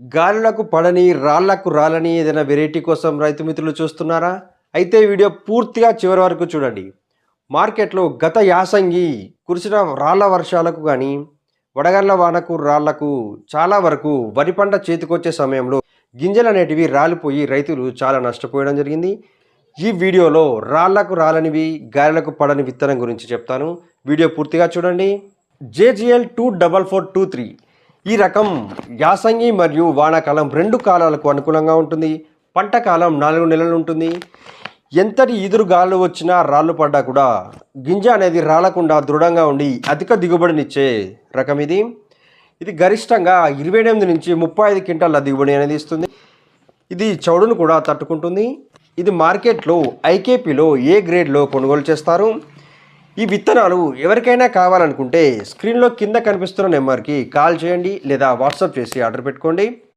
గాలులకు పడని రాళ్ళకు రాలని ఏదైనా వెరైటీ కోసం రైతు మిత్రులు చూస్తున్నారా? అయితే వీడియో పూర్తిగా చివరి వరకు చూడండి. మార్కెట్లో గత యాసంగి కురిసిన రాళ్ళ వర్షాలకు కానీ వడగళ్ళ వానకు రాళ్ళకు చాలా వరకు వరి పంట చేతికొచ్చే సమయంలో గింజలు అనేటివి రాలిపోయి రైతులు చాలా నష్టపోయడం జరిగింది. ఈ వీడియోలో రాళ్ళకు రాలనివి గాలిలకు పడని విత్తనం గురించి చెప్తాను. వీడియో పూర్తిగా చూడండి. JGL two double four two three. ఈ రకం యాసంగి మరియు వానాకాలం రెండు కాలాలకు అనుకూలంగా ఉంటుంది. పంట కాలం నాలుగు నెలలు ఉంటుంది. ఎంతటి ఈదురు గాలు వచ్చినా రాళ్ళు పడ్డా కూడా గింజ అనేది రాలకుండా దృఢంగా ఉండి అధిక దిగుబడినిచ్చే రకం ఇది. ఇది గరిష్టంగా ఇరవై ఎనిమిది నుంచి ముప్పై ఐదు క్వింటాల దిగుబడి అనేది ఇస్తుంది. ఇది చౌడును కూడా తట్టుకుంటుంది. ఇది మార్కెట్లో ఐకేపీలో ఏ గ్రేడ్లో కొనుగోలు చేస్తారు? ఈ విత్తనాలు ఎవరికైనా కావాలనుకుంటే స్క్రీన్లో కింద కనిపిస్తున్న నెంబర్కి కాల్ చేయండి లేదా వాట్సాప్ చేసి ఆర్డర్ పెట్టుకోండి.